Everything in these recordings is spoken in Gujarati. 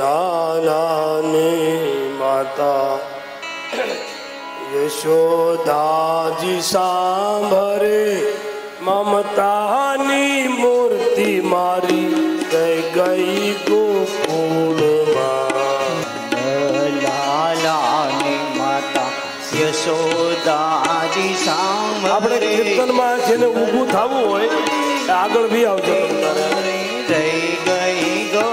લાલાની માતા યશોદાજી સાંભરે મમતાની મૂર્તિ મારી ગઈ ગઈ ગોકુળમાં લાલાની માતા યશોદાજી સાંભરે આપણે કીર્તનમાં જેને ઊભું થવું હોય આગળ બી આવજો. જય ગઈ ગો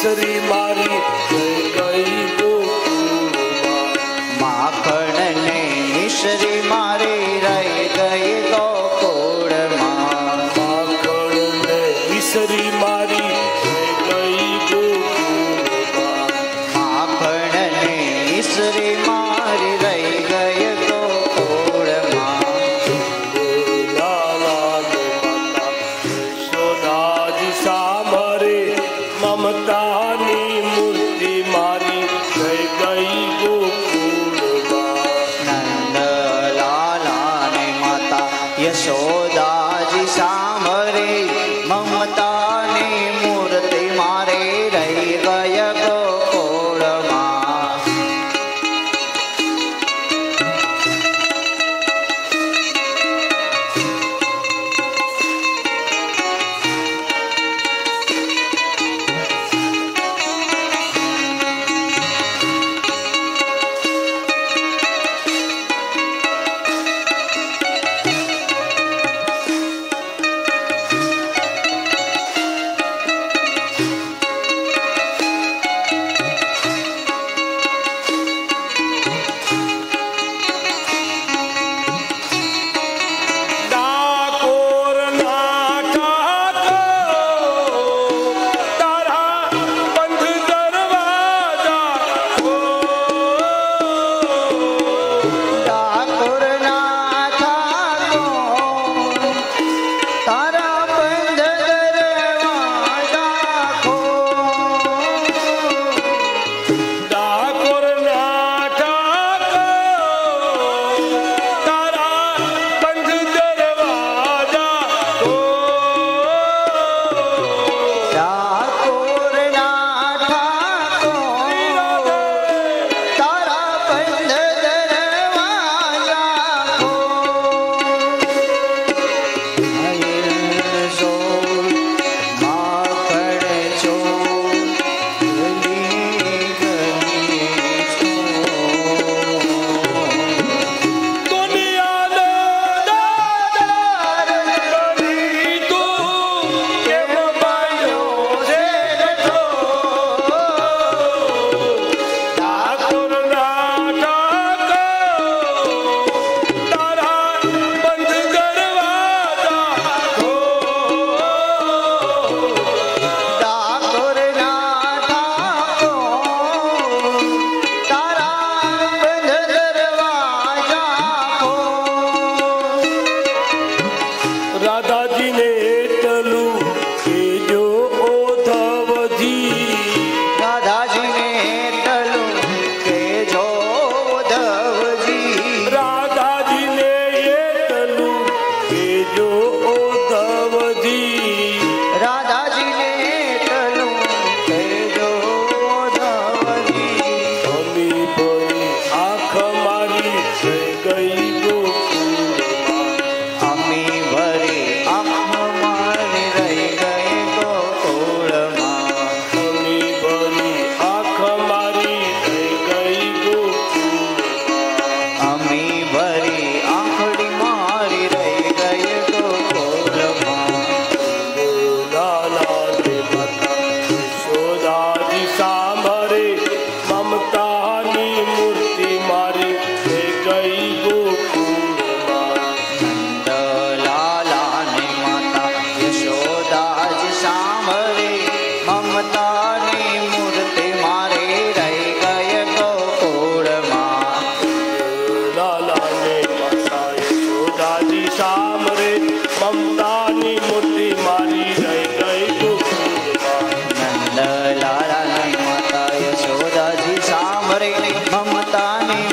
तीसरी मारी। મમતાની